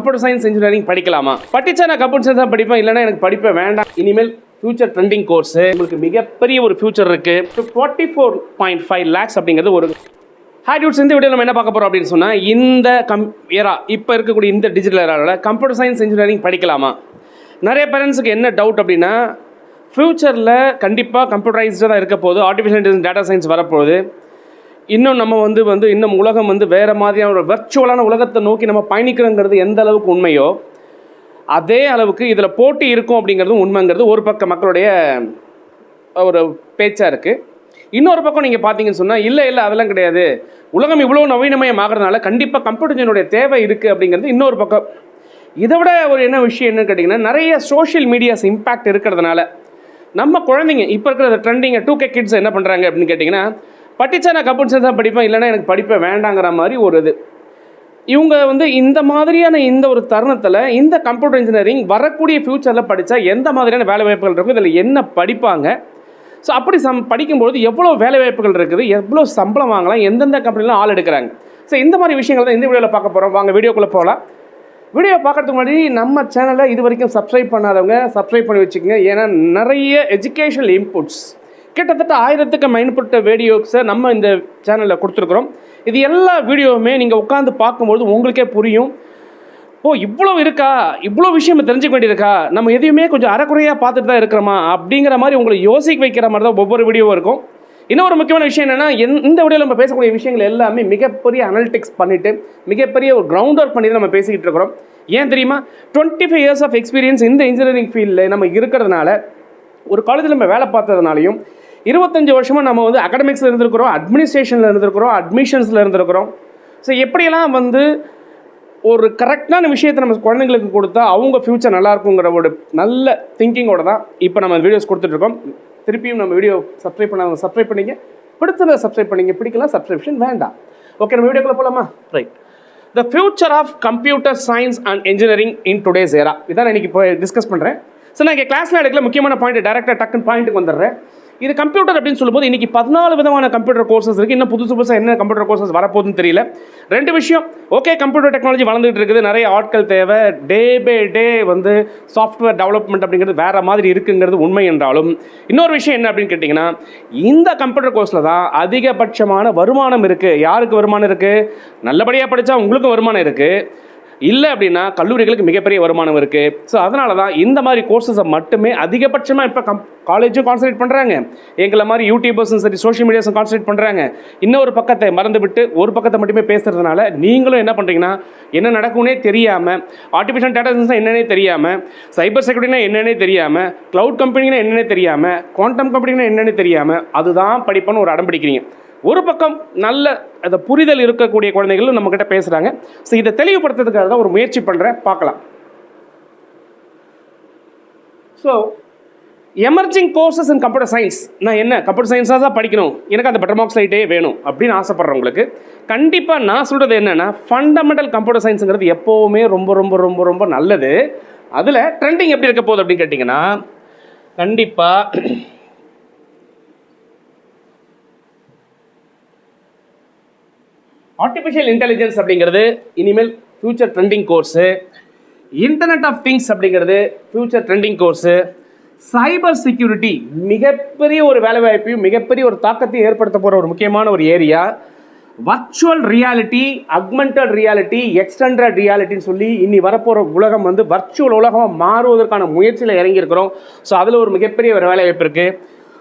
Computer science engineering படிக்கலாமா? படிச்சா நான் கம்ப்யூட்டர் சயின்ஸ் தான் படிப்பேன் இல்லைன்னா எனக்கு படிப்பே வேண்டாம். இனிமேல் ஃபியூச்சர் ட்ரெண்டிங் கோர்ஸ் உங்களுக்கு மிகப்பெரிய ஒரு ஃபியூச்சர் இருக்கு. Forty four point five lakhs அப்படிங்கிறது ஒரு ஹேட்யூட்ஸ் இந்த வீடியோ நம்ம என்ன பார்க்க போறோம் அப்படின்னு சொன்னால் இந்த கம் ஏரா இப்போ இருக்கக்கூடிய இந்த டிஜிட்டல் ஏராவில் கம்ப்யூட்டர் சயின்ஸ் இன்ஜினியரிங் படிக்கலாமா? நிறைய பேரண்ட்ஸுக்கு என்ன டவுட் அப்படின்னா ஃப்யூச்சரில் கண்டிப்பாக கம்ப்யூட்டரைஸ்டாக தான் இருக்க போகுது. ஆர்டிஃபிஷியல் இன்டெலிஜென்ஸ் டேட்டா சயின்ஸ் வரப்போகுது. இன்னும் நம்ம வந்து வந்து இன்னும் உலகம் வந்து வேறு மாதிரியான ஒரு வர்ச்சுவலான உலகத்தை நோக்கி நம்ம பயணிக்கிறோங்கிறது எந்த அளவுக்கு உண்மையோ அதே அளவுக்கு இதில் போட்டி இருக்கும் அப்படிங்கிறதும் உண்மைங்கிறது ஒரு பக்கம் மக்களுடைய ஒரு பேச்சாக இருக்குது இன்னொரு பக்கம் நீங்கள் பார்த்தீங்கன்னு சொன்னால் இல்லை இல்லை அதெல்லாம் கிடையாது. உலகம் இவ்வளோ நவீனமயம் ஆகிறதுனால கண்டிப்பாக கம்ப்யூட்டர்ஜனுடைய தேவை இருக்குது அப்படிங்கிறது இன்னொரு பக்கம். இதை விட ஒரு என்ன விஷயம் என்னன்னு கேட்டிங்கன்னா நிறைய சோஷியல் மீடியாஸ் இம்பேக்ட் இருக்கிறதுனால நம்ம குழந்தைங்க இப்போ இருக்கிற ட்ரெண்டிங்கை டூ கே கிட்ஸ் என்ன பண்ணுறாங்க அப்படின்னு கேட்டிங்கன்னா படித்தா நான் கம்ப்யூட்டர் தான் படிப்பேன் இல்லைன்னா எனக்கு படிப்பேன் வேண்டாங்கிற மாதிரி ஒரு இது. இவங்க வந்து இந்த மாதிரியான இந்த ஒரு தருணத்தில் இந்த கம்ப்யூட்டர் இன்ஜினியரிங் வரக்கூடிய ஃப்யூச்சரில் படித்தா எந்த மாதிரியான வேலை வாய்ப்புகள் இருக்கும் இதில் என்ன படிப்பாங்க? ஸோ அப்படி சம் படிக்கும்பொழுது எவ்வளோ வேலை வாய்ப்புகள் இருக்குது எவ்வளோ சம்பளம் வாங்கலாம் எந்தெந்த கம்பெனிலாம் ஆள் எடுக்கிறாங்க? ஸோ இந்த மாதிரி விஷயங்கள் தான் இந்த வீடியோவில் பார்க்க போகிறோம் வாங்க வீடியோக்குள்ளே போகலாம் வீடியோ பார்க்குறதுக்கு முன்னாடி நம்ம சேனலை இது வரைக்கும் சப்ஸ்கிரைப் பண்ணாதவங்க சப்ஸ்கிரைப் பண்ணி வச்சுக்கோங்க. ஏன்னா நிறைய எஜுகேஷனல் இன்புட்ஸ் கிட்டத்தட்ட ஆயிரத்துக்கு மைன்பட்ட வீடியோஸை நம்ம இந்த சேனலில் கொடுத்துருக்குறோம். இது எல்லா வீடியோவுமே நீங்கள் உட்காந்து பார்க்கும்போது உங்களுக்கே புரியும். ஓ இவ்வளோ இருக்கா? இவ்வளோ விஷயம் நம்ம தெரிஞ்சுக்க வேண்டியிருக்கா? நம்ம எதையுமே கொஞ்சம் அறக்குறையாக பார்த்துட்டு தான் இருக்கிறோமா? அப்படிங்கிற மாதிரி உங்களை யோசிக்க வைக்கிற மாதிரி தான் ஒவ்வொரு வீடியோவும் இருக்கும். இன்னொரு முக்கியமான விஷயம் என்னென்னா இந்த வீடியோவில் நம்ம பேசக்கூடிய விஷயங்கள் எல்லாமே மிகப்பெரிய அனலிட்டிக்ஸ் பண்ணிவிட்டு மிகப்பெரிய ஒரு கிரவுண்ட் ஒர்க் பண்ணி தான் நம்ம பேசிக்கிட்டு இருக்கிறோம். ஏன் தெரியுமா? Twenty five years of experience இந்த இன்ஜினியரிங் ஃபீல்டில் நம்ம இருக்கிறதுனால ஒரு காலேஜில் நம்ம வேலை பார்த்ததுனாலையும் இருபத்தஞ்சு வருஷமாக நம்ம வந்து அகடமிக்ஸில் இருந்திருக்கிறோம் அட்மினிஸ்ட்ரேஷனில் இருந்திருக்கிறோம் அட்மிஷன்ஸில் இருந்திருக்கிறோம். ஸோ எப்படியெல்லாம் வந்து ஒரு கரெக்டான விஷயத்தை நம்ம குழந்தைங்களுக்கு கொடுத்தா அவங்க ஃப்யூச்சர் நல்லா இருக்குங்கிற ஒரு நல்ல திங்கிங்கோட தான் இப்போ நம்ம வீடியோஸ் கொடுத்துட்ருக்கோம். திருப்பியும் நம்ம வீடியோ சப்ஸ்கிரைப் பண்ணாங்க சப்ஸ்கிரைப் பண்ணிங்க. பிடிச்சதை சப்ஸ்கிரைப் பண்ணிங்க. பிடிக்கலாம் சப்ஸ்கிரிப்ஷன் வேண்டாம். ஓகே நம்ம வீடியோக்குள்ள போகலாமா right the future of computer science and engineering in today's era இதான் நான் இன்னைக்கு இப்போ டிஸ்கஸ் பண்ணுறேன் ஸோ நான் இங்கே கிளாஸில் எடுக்கல. முக்கியமான பாயிண்ட் டேரக்டாக டக்குன்னு பாயிண்ட்டுக்கு வந்துடுறேன். இது கம்ப்யூட்டர் அப்படின்னு சொல்லும்போது இன்னைக்கு பதினாலு விதமான கம்ப்யூட்டர் கோர்சஸ் இருக்குது இன்னும் புதுசு புதுசாக என்ன கம்ப்யூட்டர் கோர்சஸ் வரப்போகுதுன்னு தெரியல. ரெண்டு விஷயம். ஓகே கம்ப்யூட்டர் டெக்னாலஜி வளர்ந்துட்டு இருக்குது. நிறைய ஆட்கள் தேவை. டே பை டே வந்து சாஃப்ட்வேர் டெவலப்மெண்ட் அப்படிங்கிறது வேற மாதிரி இருக்குங்கிறது உண்மை என்றாலும். இன்னொரு விஷயம் என்ன அப்படின்னு கேட்டிங்கன்னா இந்த கம்ப்யூட்டர் கோர்ஸில் தான் அதிகபட்சமான வருமானம் இருக்குது யாருக்கு வருமானம் இருக்குது நல்லபடியாக படித்தா உங்களுக்கும் வருமானம் இருக்குது இல்லை அப்படின்னா கல்லூரிகளுக்கு மிகப்பெரிய வருமானம் இருக்குது ஸோ அதனால தான் இந்த மாதிரி கோர்சஸை மட்டுமே அதிகபட்சமாக இப்போ கம் காலேஜும் கான்சன்ட்ரேட் பண்ணுறாங்க எங்களை மாதிரி யூடியூபர்ஸும் சரி சோஷியல் மீடியாஸும் கான்சன்ட்ரேட் பண்ணுறாங்க இன்னொரு பக்கத்தை மறந்துவிட்டு ஒரு பக்கத்தை மட்டுமே பேசுறதுனால நீங்களும் என்ன பண்ணுறீங்கன்னா என்ன நடக்கும்னே தெரியாமல் ஆர்டிஃபிஷியல் டேட்டா என்னன்னே தெரியாமல் சைபர் செக்யூரிட்டினா என்னன்னே தெரியாமல் க்ளவுட் கம்பெனினா என்னன்னே தெரியாமல் குவாண்டம் கம்பெனினா என்னன்னே தெரியாமல் அதுதான் படிப்புன்னு ஒரு அடம் பிடிக்கிறீங்க. ஒரு பக்கம் நல்ல அந்த புரிதல் இருக்கக்கூடிய குழந்தைகளும் நம்மக்கிட்ட பேசுகிறாங்க ஸோ இதை தெளிவுபடுத்துறதுக்காக தான் ஒரு முயற்சி பண்ணுறேன் பார்க்கலாம். So emerging courses in computer science நான் என்ன? கம்ப்யூட்டர் சயின்ஸாக தான் படிக்கணும். எனக்கு அந்த பெட்டர் மார்க்ஸ் லைட்டே வேணும் அப்படின்னு ஆசைப்பட்றவங்களுக்கு கண்டிப்பாக நான் சொல்கிறது என்னென்னா ஃபண்டமெண்டல் கம்ப்யூட்டர் சயின்ஸுங்கிறது எப்போவுமே ரொம்ப ரொம்ப ரொம்ப ரொம்ப நல்லது. அதில் ட்ரெண்டிங் எப்படி இருக்க போகுது அப்படின்னு கேட்டிங்கன்னா கண்டிப்பாக ஆர்டிஃபிஷியல் இன்டெலிஜென்ஸ் அப்படிங்கிறது இனிமேல் future trending course internet of things அப்படிங்கிறது future trending course cyber security மிகப்பெரிய ஒரு வேலைவாய்ப்பையும் மிகப்பெரிய ஒரு தாக்கத்தையும் ஏற்படுத்த போகிற ஒரு முக்கியமான ஒரு area virtual reality augmented reality extended ரியாலிட்டின்னு சொல்லி இனி வரப்போகிற உலகம் வந்து வர்ச்சுவல் உலகமாக மாறுவதற்கான முயற்சியில் இறங்கியிருக்கிறோம். ஸோ அதில் ஒரு மிகப்பெரிய ஒரு வேலைவாய்ப்பு இருக்குது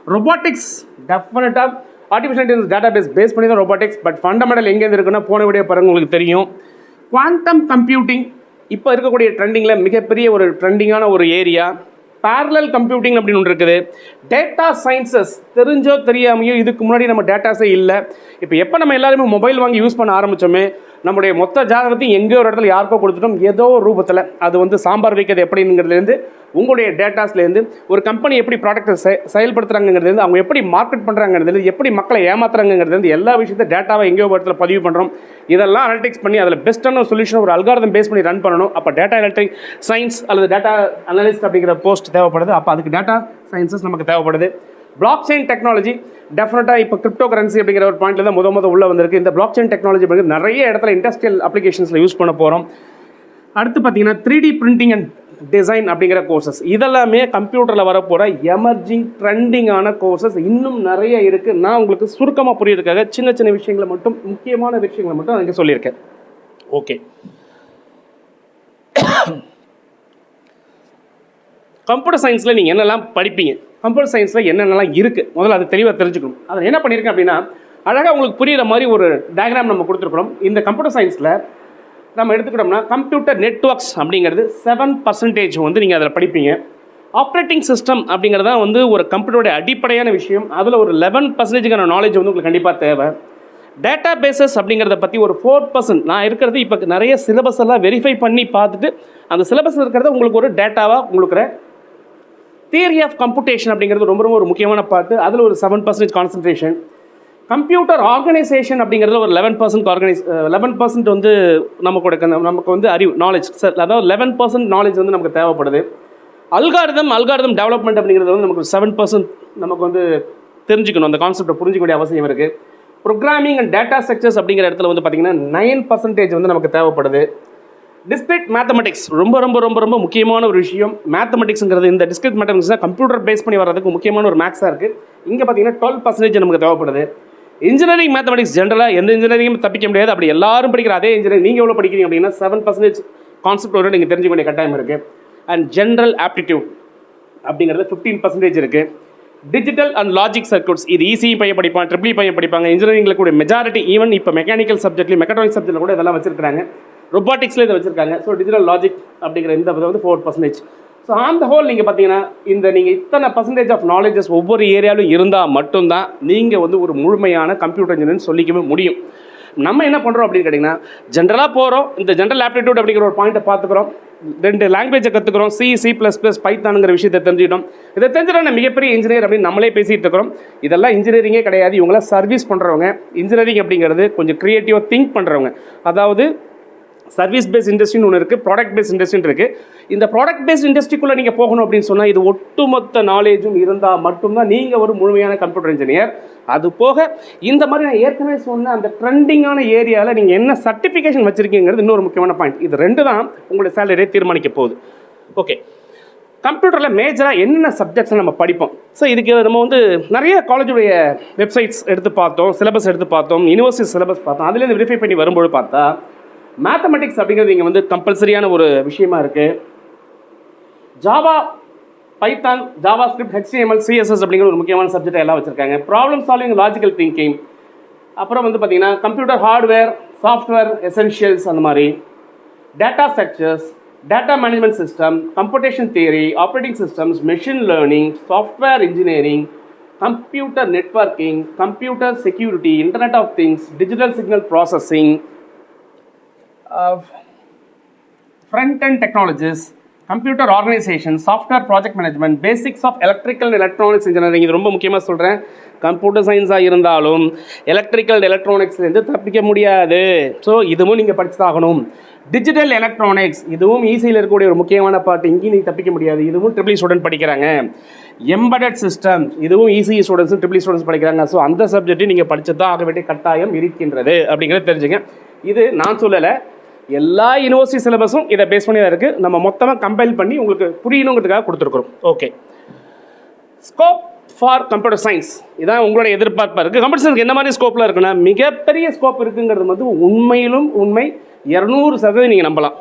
ரொபோட்டிக்ஸ் டெஃபினட்டாக artificial intelligence data base base பண்ணி தான் ரொபாட்டிக்ஸ் பட் ஃபண்டமெண்டல் எங்கேருந்து இருக்குன்னா போன வீடியோ பாருங்க உங்களுக்கு தெரியும். குவாண்டம் கம்ப்யூட்டிங் இப்போ இருக்கக்கூடிய ட்ரெண்டிங்கில் மிகப்பெரிய ஒரு ட்ரெண்டிங்கான ஒரு ஏரியா பேரலல் கம்ப்யூட்டிங் அப்படின்னு ஒன்று இருக்குது. டேட்டா சயின்சஸ் தெரிஞ்சோ தெரியாமையோ இதுக்கு முன்னாடி நம்ம டேட்டாஸே இல்லை. இப்போ எப்போ நம்ம எல்லாருமே மொபைல் வாங்கி யூஸ் பண்ண ஆரம்பித்தோமே நம்முடைய மொத்த ஜாதகத்தையும் எங்கேயோ ஒரு இடத்துல யாருக்கோ கொடுத்துட்டோம் ஏதோ ஒரு ரூபத்தில். அது வந்து சாம்பார் வைக்கிறது எப்படிங்கிறதுலேருந்து உங்களுடைய டேட்டாஸ்லேருந்து ஒரு கம்பெனி எப்படி ப்ராடக்ட்டை செ செயல்படுத்துறாங்கிறதுலேருந்து அவங்க எப்படி மார்க்கெட் பண்ணுறாங்கிறதுலேருந்து எப்படி மக்களை ஏமாத்துறாங்கிறதுலேருந்து எல்லா விஷயத்த டேட்டாவை எங்கேயோ இடத்துல பதிவு பண்ணுறோம் இதெல்லாம் அனலிட்டிக்ஸ் பண்ணி அதில் பெஸ்ட்டான ஒரு சொல்யூஷன் ஒரு அல்காரதம் பேஸ் பண்ணி ரன் பண்ணணும். அப்போ டேட்டா எலக்ட்ரிக் சயின்ஸ் அல்லது டேட்டா அனலிஸ்ட் அப்படிங்கிற போஸ்ட் தேவைப்படுது. அப்போ அதுக்கு டேட்டா சயின்சஸ் நமக்கு தேவைப்படுது. பிளாக் செயின் டெக்னாலஜி டெஃபினட்டாக இப்போ கிரிப்டோ கரன்சி அப்படிங்கிற ஒரு பாயிண்ட்ல தான் முத முத உள்ள வந்திருக்கு. இந்த பிளாக் செயின் டெக்னாலஜி அப்படிங்கிறது நிறைய இடத்துல இண்டஸ்ட்ரியல் அப்ளிகேஷன்ஸில் யூஸ் பண்ண போகிறோம் அடுத்து பார்த்தீங்கன்னா three D printing and design அப்படிங்கிற கோர்சஸ் இதெல்லாமே கம்ப்யூட்டரில் வரப்போகிற எமர்ஜிங் ட்ரெண்டிங்கான கோர்சஸ் இன்னும் நிறைய இருக்குது நான் உங்களுக்கு சுருக்கமாக புரியறதுக்காக சின்ன சின்ன விஷயங்களை மட்டும் முக்கியமான விஷயங்களை மட்டும் எனக்கு சொல்லியிருக்கேன். ஓகே கம்ப்யூட்டர் சயின்ஸில் நீங்கள் என்னெல்லாம் படிப்பீங்க? கம்ப்யூட்டர் சயின்ஸில் என்னென்னலாம் இருக்குது முதல்ல அது தெளிவாக தெரிஞ்சுக்கணும். அதை என்ன பண்ணியிருக்கேன் அப்படின்னா அழகாக உங்களுக்கு புரிகிற மாதிரி ஒரு டயக்ராம் நம்ம கொடுத்துருக்குறோம். இந்த கம்ப்யூட்டர் சயின்ஸில் நம்ம எடுத்துக்கிட்டோம்னா கம்ப்யூட்டர் நெட்ஒர்க்ஸ் அப்படிங்கிறது செவன் பர்சன்டேஜ் வந்து நீங்கள் அதில் படிப்பீங்க. ஆப்ரேட்டிங் சிஸ்டம் அப்படிங்கிறது தான் வந்து ஒரு கம்ப்யூட்டருடைய அடிப்படையான விஷயம். அதில் ஒரு லெவன் பர்சன்டேஜுக்கான நாலேஜ் வந்து உங்களுக்கு கண்டிப்பாக தேவை. டேட்டா பேசஸ் அப்படிங்கிறத பற்றி ஒரு ஃபோர் பர்சன்ட் நான் இருக்கிறது இப்போ நிறைய சிலபஸ் எல்லாம் வெரிஃபை பண்ணி பார்த்துட்டு அந்த சிலபஸில் இருக்கிறத உங்களுக்கு ஒரு டேட்டாவாக உங்களுக்கு தியரி ஆஃப் கம்ப்யூட்டேஷன் அப்படிங்கிறது ரொம்ப ரொம்ப ஒரு முக்கியமான பார்ட்டு அதில் ஒரு seven percentage concentration computer organisation அப்படிங்கிறது ஒரு eleven percent organise eleven percent வந்து நமக்கு நமக்கு வந்து அறிவு நாலேஜ் சார் அதாவது லெவன் பர்சன்ட் நாலேஜ் வந்து நமக்கு தேவைப்படுது. அல்காரிதம் அல்காரிதம் டெவலப்மெண்ட் அப்படிங்கிறது வந்து நமக்கு செவன் பர்சன்ட் நமக்கு வந்து தெரிஞ்சுக்கணும். அந்த கான்செப்டை புரிஞ்சிக்க வேண்டிய அவசியம் இருக்குது ப்ரோக்ராமிங் அண்ட் டேட்டா ஸ்ட்ரக்சர்ஸ் அப்படிங்கிற இடத்துல வந்து பார்த்திங்கன்னா நைன் பர்சன்டேஜ் வந்து நமக்கு தேவைப்படுது. டிஸ்கிரிட் மேத்தமெட்டிக்ஸ் ரொம்ப ரொம்ப ரொம்ப ரொம்ப முக்கியமான ஒரு விஷயம். மேத்தமெட்டிக்ஸுங்கிறது இந்த டிஸ்கிரிட் மேத்தமெட்டிக்ஸ் தான் கம்ப்யூட்டர் பேஸ் பண்ணி வர்றதுக்கு முக்கியமான ஒரு மேக்ஸாக இருக்குது இங்கே பார்த்தீங்கன்னா டுவெல் பர்சன்டேஜ் நமக்கு தேவைப்படுது. இன்ஜினியரிங் மேத்தமெட்டிக்ஸ் ஜென்ரலாக எந்த இன்ஜினியரிங்கும் தப்பிக்க முடியாது. அப்படி எல்லாரும் படிக்கிற அதே இன்ஜினியரிங் நீங்கள் எவ்வளோ படிக்கிறீங்க அப்படின்னா செவன் பர்சன்டேஜ் கான்செப்டோட நீங்கள் தெரிஞ்சுக்க வேண்டிய கட்டாயம் இருக்குது அண்ட் ஜென்ரல் ஆப்டிடியூட் அப்படிங்கிறது ஃபிஃப்டீன் பர்சன்டேஜ் இருக்குது டிஜிட்டல் அண்ட் லாஜிக் சர்க்கியூட்ஸ் இது ஈஸி பையன் படிப்பான் ட்ரிபிள் e பையன் படிப்பாங்க. இன்ஜினியரிங்கில் கூட மெஜாரிட்டி ஈவன் இப்போ மெக்கானிக்கல் சப்ஜெக்ட்லேயும் மெக்கானிக் சப்ஜெக்ட்டில் கூட இதெல்லாம் வச்சிருக்காங்க ரொபாட்டிக்ஸில் இதை வச்சிருக்காங்க. ஸோ டிஜிட்டல் லாஜிக் அப்படிங்கிற இந்த வந்து four percentage so on the whole நீங்கள் பார்த்தீங்கன்னா இந்த நீங்கள் இத்தனை பர்சன்டேஜ் ஆஃப் நாலேஜஸ் ஒவ்வொரு ஏரியாவிலும் இருந்தால் மட்டும்தான் நீங்கள் வந்து ஒரு முழுமையான கம்ப்யூட்டர் இன்ஜினியர்னு சொல்லிக்கவே முடியும். நம்ம என்ன பண்ணுறோம் அப்படின்னு கேட்டிங்கன்னா ஜென்ரலாக போகிறோம் இந்த ஜென்ரல் ஆப்டிடியூட் அப்படிங்கிற ஒரு பாயிண்ட்டை பார்த்துக்கிறோம். ரெண்டு லாங்குவேஜை கற்றுக்குறோம் சி சி ப்ளஸ் ப்ளஸ் பைத்தானுங்கிற விஷயத்தை தெரிஞ்சுக்கிட்டோம். இதை தெரிஞ்சுட்டா மிகப்பெரிய இன்ஜினியர் அப்படின்னு நம்மளே பேசிகிட்டு இருக்கிறோம். இதெல்லாம் இன்ஜினியரிங்கே கிடையாது. இவங்களாம் சர்வீஸ் பண்ணுறவங்க இன்ஜினியரிங் அப்படிங்கிறது கொஞ்சம் க்ரியேட்டிவாக திங்க் பண்ணுறவங்க அதாவது சர்வீஸ் பேஸ் இண்டஸ்ட்ரின்னு ஒன்று இருக்குது ப்ராடக்ட் பேஸ் இண்டஸ்ட்ரின்னு இருக்குது இந்த ப்ராடக்ட் பேஸ் இண்டஸ்ட்ரிக்குள்ளே நீங்கள் போகணும் அப்படின்னு சொன்னால் இது ஒட்டுமொத்த நாலேஜும் இருந்தால் மட்டும்தான் நீங்கள் ஒரு முழுமையான கம்ப்யூட்டர் இன்ஜினியர் அது போக இந்த மாதிரி நான் ஏற்கனவே சொன்ன அந்த ட்ரெண்டிங்கான ஏரியாவில் நீங்கள் என்ன சர்டிஃபிகேஷன் வச்சுருக்கீங்கிறது இன்னொரு முக்கியமான பாயிண்ட் இது ரெண்டு தான் உங்களுடைய சேலரியை தீர்மானிக்க போகுது. ஓகே கம்ப்யூட்டரில் மேஜராக என்னென்ன சப்ஜெக்ட்ஸை நம்ம படிப்போம். ஸோ இதுக்கு நம்ம வந்து நிறைய காலேஜுடைய வெப்சைட்ஸ் எடுத்து பார்த்தோம் சிலபஸ் எடுத்து பார்த்தோம் யூனிவர்சிட்டி சிலபஸ் பார்த்தோம். அதுலேருந்து வெரிஃபை பண்ணி வரும்போது பார்த்தா மேத்தமெட்டிக்ஸ் அப்படிங்கிறது இங்கே வந்து கம்பல்சரியான ஒரு விஷயமா இருக்குது Java Python JavaScript HTML CSS அப்படிங்கிற ஒரு முக்கியமான சப்ஜெக்ட் எல்லாம் வச்சுருக்காங்க. ப்ராப்ளம் சால்விங் லாஜிக்கல் திங்கிங் அப்புறம் வந்து பார்த்தீங்கன்னா கம்ப்யூட்டர் ஹார்ட்வேர் சாஃப்ட்வேர் எசென்ஷியல்ஸ் அந்த மாதிரி. Data structures data management system computation theory operating systems machine learning software engineering computer networking computer security internet of things digital signal processing front and technologies computer organisation software project management basics of electrical electronics engineering இது ரொம்ப முக்கியமாக சொல்கிறேன் computer சயின்ஸாக இருந்தாலும் electrical எலக்ட்ரானிக்ஸ்லேருந்து தப்பிக்க முடியாது. So இதுவும் நீங்கள் படிச்சுதாகணும். Digital electronics இதுவும் ஈஸியில் இருக்கக்கூடிய ஒரு முக்கியமான பாட்டு. இங்கேயும் நீங்கள் தப்பிக்க முடியாது. இதுவும் ட்ரிபிள் ஸ்டூடெண்ட் e படிக்கிறாங்க. எம்படட் சிஸ்டம் இதுவும் ஈஸி ஸ்டூடெண்ட்ஸும் ட்ரிபிள் ஸ்டூடெண்ட்ஸ் படிக்கிறாங்க. ஸோ அந்த சப்ஜெக்ட்டையும் நீங்கள் படிச்சு தான் ஆக வேண்டிய கட்டாயம் இருக்கின்றது அப்படிங்கிறத தெரிஞ்சுங்க. இது நான் சொல்லலை. எல்லா யூனிவர்சிட்டி சிலபஸும் இதை பேஸ் பண்ணி தான் இருக்குது நம்ம மொத்தமாக கம்பைல் பண்ணி உங்களுக்கு புரியணுங்கிறதுக்காக கொடுத்துருக்குறோம். Okay scope for computer science இதான் உங்களோட எதிர்பார்ப்பாக இருக்குது கம்ப்யூட்டர் சயின்ஸ் என்ன மாதிரி ஸ்கோப்பில் இருக்குன்னா மிகப்பெரிய ஸ்கோப் இருக்குங்கிறது வந்து உண்மையிலும் உண்மை. இரநூறு சதவீதம் நீங்கள் நம்பலாம்.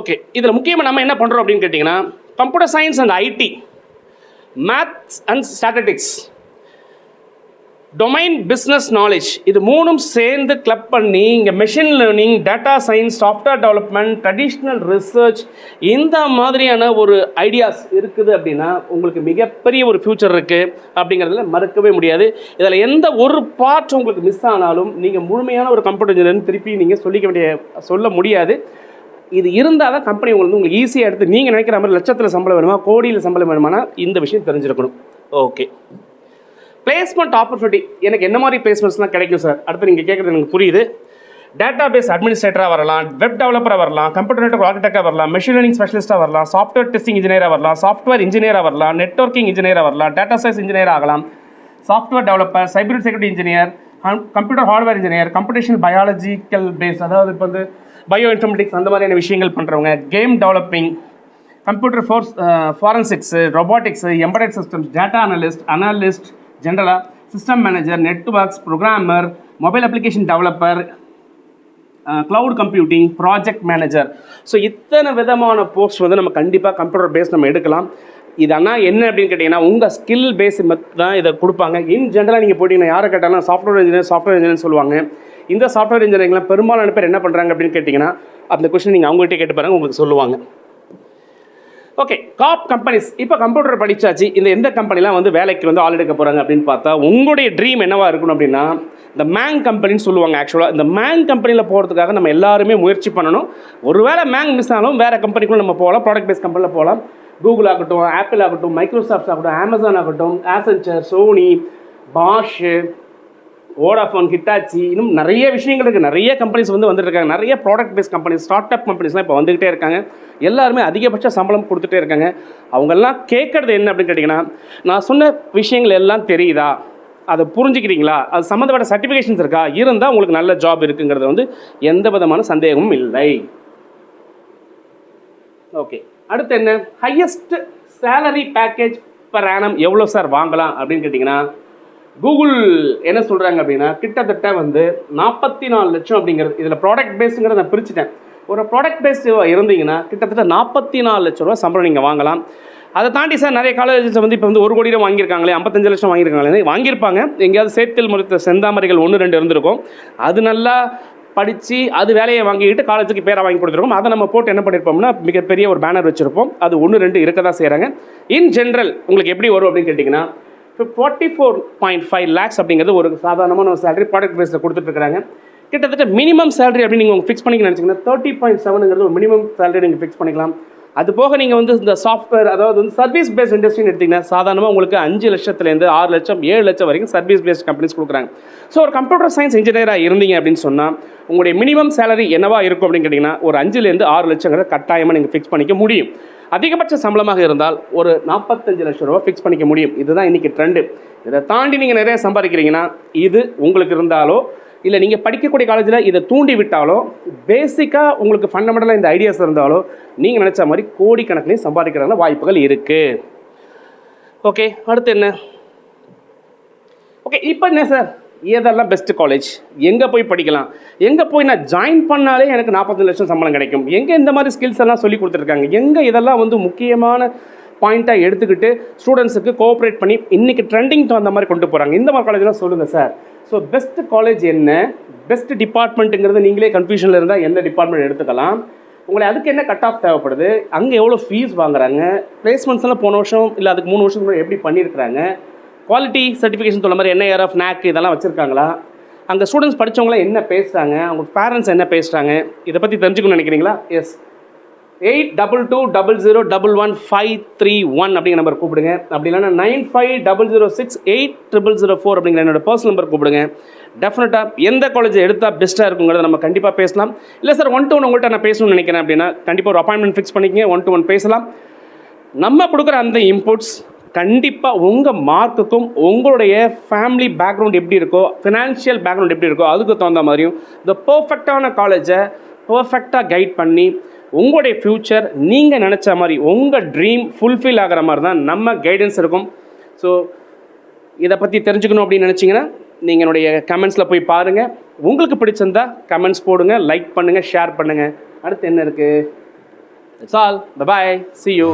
ஓகே இதில் முக்கியமாக நம்ம என்ன பண்ணுறோம் அப்படின்னு கேட்டிங்கன்னா computer science and IT maths and statistics domain business knowledge இது மூணும் சேர்ந்து கிளப் பண்ணி இங்கே machine learning data science software development traditional research இந்த மாதிரியான ஒரு ஐடியாஸ் இருக்குது அப்படின்னா உங்களுக்கு மிகப்பெரிய ஒரு ஃப்யூச்சர் இருக்குது அப்படிங்கிறதுல மறுக்கவே முடியாது. இதில் எந்த ஒரு பார்ட் உங்களுக்கு மிஸ் ஆனாலும் நீங்கள் முழுமையான ஒரு கம்ப்யூட்டர் இன்ஜினியர் திருப்பி நீங்கள் சொல்லிக்க வேண்டிய சொல்ல முடியாது. இது இருந்தால் தான் கம்பெனி உங்களுக்கு உங்களுக்கு ஈஸியாக எடுத்து நீங்கள் நினைக்கிற மாதிரி லட்சத்தில் சம்பளம் வேணுமா கோடியில் சம்பளம் வேணுமானா இந்த விஷயம் தெரிஞ்சிருக்கணும். ஓகே பிளேஸ்மெண்ட் ஆப்பர்ச்சுனிட்டி எனக்கு என்ன மாதிரி பிளேஸ்மெண்ட்ஸ்லாம் கிடைக்கும் சார் அடுத்து நீங்கள் கேட்குறது எனக்கு புரியுது. டேட்டா பேஸ் அட்மினிஸ்ட்ரேட்டராக வரலாம் வெப் டெவலப்பராக வரலாம் கம்ப்யூட்டர் நெட்ஒர்க் ஆர்கிடெக்டாக வரலாம் மெஷின் லேர்னிங் ஸ்பெஷலிஸ்ட்டாக வரலாம் சாஃப்ட்வேர் டெஸ்டிங் இன்ஜினியராக வரலாம் சாஃப்ட்வேர் இன்ஜினியராக வரலாம் நெட்வொர்க்கிங் இன்ஜினியராக வரலாம் டேட்டா சயின்ஸ் இன்ஜினியர் ஆகலாம் software developer cyber security engineer computer hardware engineer computation biological base அதாவது இப்போ வந்து பயோ இன்ஃபர்மேட்டிக்ஸ் அந்த மாதிரியான விஷயங்கள் பண்ணுறவங்க game developing computer force forensics robotics embedded systems data analyst analyst ஜென்ரலாக system manager networks programmer mobile application developer cloud computing project manager so இத்தனை விதமான போஸ்ட் வந்து நம்ம கண்டிப்பாக கம்ப்யூட்டர் பேஸ் நம்ம எடுக்கலாம். இது ஆனால் என்ன அப்படின்னு கேட்டிங்கன்னா உங்கள் ஸ்கில் பேஸ் தான் இதை கொடுப்பாங்க. இன் ஜென்ரலாக நீங்கள் போட்டிங்கன்னா யாரை கேட்டாலும் சாஃப்ட்வேர் இன்ஜினியர் சாஃப்ட்வேர் இன்ஜினியர் சொல்லுவாங்க. இந்த சாஃப்ட்வேர் இன்ஜினியரிங்லாம் பெரும்பாலான பேர் என்ன பண்ணுறாங்க அப்படின்னு கேட்டிங்கன்னா அந்த கொஸ்டின் நீங்கள் அவங்ககிட்ட கேட்டு பாருங்க உங்களுக்கு சொல்லுவாங்க. ஓகே காப் கம்பெனிஸ் இப்போ கம்ப்யூட்டர் படித்தாச்சு இந்த எந்த கம்பெனிலாம் வந்து வேலைக்கு வந்து ஆள் எடுக்க போகிறாங்க அப்படின்னு பார்த்தா உங்களுடைய ட்ரீம் என்னவாக இருக்கணும் அப்படின்னா இந்த மேங் கம்பெனின்னு சொல்லுவாங்க ஆக்சுவலாக இந்த மேங் கம்பெனியில் போகிறதுக்காக நம்ம எல்லாருமே முயற்சி பண்ணணும். ஒருவேளை மேங் மிஸ் ஆனாலும் வேறு கம்பெனிக்குள்ளே நம்ம போகலாம் ப்ராடக்ட் பேஸ் கம்பெனியில் போகலாம் கூகுள் ஆகட்டும் ஆப்பிள் ஆகட்டும் மைக்ரோசாஃப்ட் ஆகட்டும் அமேசான் ஆகட்டும் Accenture Sony Bosch Vodafone Hitachi இன்னும் நிறைய விஷயங்கள் இருக்குது நிறைய கம்பெனிஸ் வந்து வந்துட்டு இருக்காங்க. நிறைய product base companies start up கம்பெனிஸ்லாம் இப்போ வந்துகிட்டே இருக்காங்க. எல்லாருமே அதிகபட்ச சம்பளம் கொடுத்துட்டே இருக்காங்க. அவங்கெல்லாம் கேட்குறது என்ன அப்படின்னு கேட்டிங்கன்னா நான் சொன்ன விஷயங்கள் எல்லாம் தெரியுதா? அதை புரிஞ்சுக்கிறீங்களா அது சம்மந்தப்பட்ட சர்டிஃபிகேஷன்ஸ் இருக்கா? இருந்தால் உங்களுக்கு நல்ல ஜாப் இருக்குங்கிறது வந்து எந்த விதமான சந்தேகமும் இல்லை. ஓகே அடுத்து என்ன? Highest salary package per annum எவ்வளோ சார் வாங்கலாம் அப்படின்னு கேட்டிங்கன்னா கூகுள் என்ன சொல்கிறாங்க அப்படின்னா கிட்டத்தட்ட வந்து நாற்பத்தி நாலு லட்சம் அப்படிங்கிறது இதில் ப்ராடக்ட் பேஸுங்கிறத நான் பிரிச்சுட்டேன். ஒரு ப்ராடக்ட் பேஸ்ட் இருந்தீங்கன்னா கிட்டத்தட்ட நாற்பத்தி நாலு லட்ச ரூபா சம்பளம் நீங்கள் வாங்கலாம். அதை தாண்டி சார் நிறைய காலேஜஸ் வந்து இப்போ வந்து ஒரு கோடி ரூபா வாங்கியிருக்காங்களே ஐம்பத்தஞ்சு லட்சம் வாங்கியிருக்காங்களே வாங்கியிருப்பாங்க. எங்கேயாவது சேர்த்தில் முறைத்த செந்தாமரைகள் ஒன்று ரெண்டு இருந்திருக்கும். அது நல்லா படித்து அது வேலையை வாங்கிட்டு காலேஜுக்கு பேரை வாங்கி கொடுத்துருக்கோம். அதை நம்ம போட்டு என்ன பண்ணியிருப்போம்னா மிகப்பெரிய ஒரு பேனர் வச்சுருப்போம். அது ஒன்று ரெண்டு இருக்க தான் செய்கிறாங்க இன் ஜென்ரல் உங்களுக்கு எப்படி வரும் அப்படின்னு கேட்டிங்கன்னா forty four point five lakhs அப்படிங்கிறது ஒரு சாதாரணமான ஒரு சேலரி ப்ராடக்ட் பேஸில் கொடுத்துட்ருக்காங்க கிட்டத்தட்ட மினிமம் சேலரி அப்படின்னு நீங்கள் ஃபிக்ஸ் பண்ணிக்க நினச்சிங்கன்னா தேர்ட்டி பாயிண்ட் செவனுங்கிறது ஒரு மினிமம் சேலரி நீங்கள் ஃபிக்ஸ் பண்ணிக்கலாம். அது போக நீங்கள் வந்து இந்த சாஃப்ட்வேர் அதாவது வந்து சர்வீஸ் பேஸ்ட் இண்டஸ்ட்ரின்னு எடுத்திங்கன்னா சாதாரணமாக உங்களுக்கு அஞ்சு லட்சத்துலேருந்து ஆறு லட்சம் ஏழு லட்சம் வரைக்கும் சர்வீஸ் பேஸ்ட் கம்பெனிஸ் கொடுக்குறாங்க. ஸோ ஒரு கம்ப்யூட்டர் சயின்ஸ் இன்ஜினியராக இருந்தீங்க அப்படின்னு சொன்னால் உங்களுடைய மினிமம் சேலரி என்னவா இருக்கும் அப்படின்னு கேட்டிங்கன்னா ஒரு அஞ்சுலேருந்து ஆறு லட்சங்கிறத கட்டாயமாக நீங்கள் ஃபிக்ஸ் பண்ணிக்க முடியும். அதிகபட்ச சம்பளமாக இருந்தால் ஒரு நாற்பத்தஞ்சு லட்சம் ரூபா ஃபிக்ஸ் பண்ணிக்க முடியும். இதுதான் இன்றைக்கி ட்ரெண்டு இதை தாண்டி நீங்கள் நிறைய சம்பாதிக்கிறீங்கன்னா இது உங்களுக்கு இருந்தாலோ இல்லை நீங்கள் படிக்கக்கூடிய காலேஜில் இதை தூண்டி விட்டாலோ பேசிக்காக உங்களுக்கு ஃபண்டமெண்டலாக இந்த ஐடியாஸ் இருந்தாலோ நீங்கள் நினச்ச மாதிரி கோடிக்கணக்கிலையும் சம்பாதிக்கிறதுல வாய்ப்புகள் இருக்குது ஓகே அடுத்து என்ன? ஓகே இப்போ என்ன சார் எதெல்லாம் பெஸ்ட்டு காலேஜ் எங்கே போய் படிக்கலாம்? எங்கே போய் நான் ஜாயின் பண்ணாலே எனக்கு நாற்பத்தஞ்சு லட்சம் சம்பளம் கிடைக்கும். எங்கே இந்த மாதிரி ஸ்கில்ஸ் எல்லாம் சொல்லி கொடுத்துருக்காங்க? எங்கே இதெல்லாம் வந்து முக்கியமான பாயிண்ட்டாக எடுத்துக்கிட்டு ஸ்டூடெண்ட்ஸுக்கு கோஆப்ரேட் பண்ணி இன்றைக்கி ட்ரெண்டிங் தகுந்த மாதிரி கொண்டு போகிறாங்க இந்த மாதிரி காலேஜ்லாம் சொல்லுங்கள் சார் ஸோ பெஸ்ட்டு காலேஜ் என்ன? பெஸ்ட் டிபார்ட்மெண்ட்டுங்கிறது நீங்களே கன்ஃபியூஷனில் இருந்தால் எந்த டிபார்ட்மெண்ட் எடுத்துக்கலாம். உங்களை அதுக்கு என்ன கட் ஆஃப் தேவைப்படுது? அங்கே எவ்வளோ ஃபீஸ் வாங்குறாங்க? பிளேஸ்மெண்ட்ஸ் எல்லாம் போன வருஷம் இல்லை அதுக்கு மூணு வருஷத்துக்கு எப்படி பண்ணியிருக்கிறாங்க? குவாலிட்டி சர்டிஃபிகேஷன் சொல்ல மாதிரி என்ன ஏர் ஆஃப் நேக் இதெல்லாம் வச்சுருக்காங்களா? அங்கே ஸ்டூடெண்ட்ஸ் படித்தவங்களாம் என்ன பேசுகிறாங்க அவங்க பேரண்ட்ஸ் என்ன பேசுகிறாங்க இதை பற்றி தெரிஞ்சுக்கணும்னு நினைக்கிறீங்களா? Yes eight double two double zero double one five three one அப்படிங்கிற நம்பர் கூப்பிடுங்க. அப்படி இல்லைன்னா nine five double zero six eight triple zero four அப்படிங்கிற என்னோட பர்சனல் நம்பர் கூப்பிடுங்க. டெஃபினட்டாக எந்த காலேஜ் எடுத்தால் பெஸ்ட்டாக இருக்குங்கிறத நம்ம கண்டிப்பாக பேசலாம். இல்லை சார் ஒன் டு ஒன் உங்கள்கிட்ட நான் பேசணும்னு நினைக்கிறேன் அப்படின்னா கண்டிப்பாக ஒரு அப்பாயின்மெண்ட் ஃபிக்ஸ் பண்ணிக்கங்க ஒன் டு ஒன் பேசலாம். நம்ம கொடுக்குற அந்த இன்புட்ஸ் கண்டிப்பாக உங்கள் மார்க்குக்கும் உங்களுடைய ஃபேமிலி பேக்ரவுண்ட் எப்படி இருக்கோ ஃபினான்ஷியல் பேக்ரவுண்ட் எப்படி இருக்கோ அதுக்கு தகுந்த மாதிரியும் இந்த பர்ஃபெக்டான காலேஜை பர்ஃபெக்டாக கைட் பண்ணி உங்களுடைய ஃப்யூச்சர் நீங்கள் நினச்ச மாதிரி உங்கள் ட்ரீம் ஃபுல்ஃபில் ஆகிற மாதிரி தான் நம்ம கைடன்ஸ் இருக்கும். ஸோ இதை பற்றி தெரிஞ்சுக்கணும் அப்படின்னு நினச்சிங்கன்னா நீங்கள் என்னுடைய கமெண்ட்ஸில் போய் பாருங்கள் உங்களுக்கு பிடிச்சிருந்தா கமெண்ட்ஸ் போடுங்க லைக் பண்ணுங்கள் ஷேர் பண்ணுங்கள் அடுத்து என்ன இருக்குது it's all bye bye see you